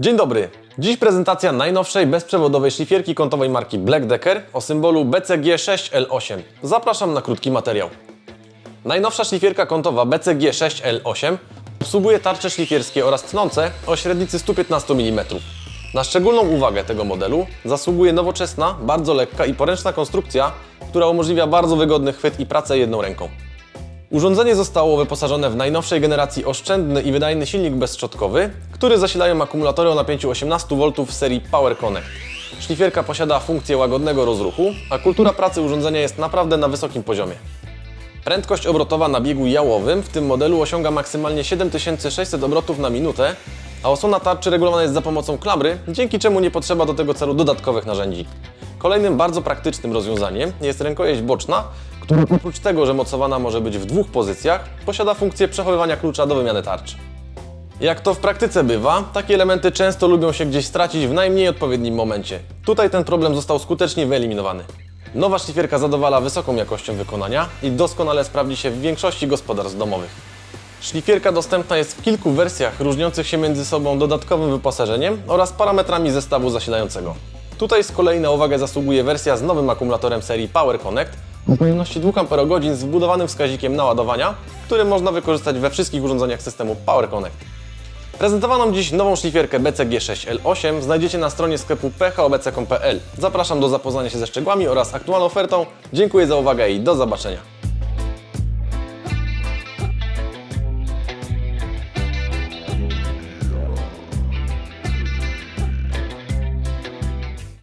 Dzień dobry. Dziś prezentacja najnowszej bezprzewodowej szlifierki kątowej marki Black Decker o symbolu BCG6L8. Zapraszam na krótki materiał. Najnowsza szlifierka kątowa BCG6L8 obsługuje tarcze szlifierskie oraz tnące o średnicy 115 mm. Na szczególną uwagę tego modelu zasługuje nowoczesna, bardzo lekka i poręczna konstrukcja, która umożliwia bardzo wygodny chwyt i pracę jedną ręką. Urządzenie zostało wyposażone w najnowszej generacji oszczędny i wydajny silnik bezszczotkowy, który zasilają akumulatory o napięciu 18 V w serii Power Connect. Szlifierka posiada funkcję łagodnego rozruchu, a kultura pracy urządzenia jest naprawdę na wysokim poziomie. Prędkość obrotowa na biegu jałowym w tym modelu osiąga maksymalnie 7600 obrotów na minutę, a osłona tarczy regulowana jest za pomocą klamry, dzięki czemu nie potrzeba do tego celu dodatkowych narzędzi. Kolejnym bardzo praktycznym rozwiązaniem jest rękojeść boczna, która oprócz tego, że mocowana może być w dwóch pozycjach, posiada funkcję przechowywania klucza do wymiany tarczy. Jak to w praktyce bywa, takie elementy często lubią się gdzieś stracić w najmniej odpowiednim momencie. Tutaj ten problem został skutecznie wyeliminowany. Nowa szlifierka zadowala wysoką jakością wykonania i doskonale sprawdzi się w większości gospodarstw domowych. Szlifierka dostępna jest w kilku wersjach różniących się między sobą dodatkowym wyposażeniem oraz parametrami zestawu zasilającego. Tutaj z kolei na uwagę zasługuje wersja z nowym akumulatorem serii Power Connect o pojemności 2 Ah z wbudowanym wskaźnikiem naładowania, który można wykorzystać we wszystkich urządzeniach systemu Power Connect. Prezentowaną dziś nową szlifierkę BCG6L8 znajdziecie na stronie sklepu phobc.pl. Zapraszam do zapoznania się ze szczegółami oraz aktualną ofertą. Dziękuję za uwagę i do zobaczenia.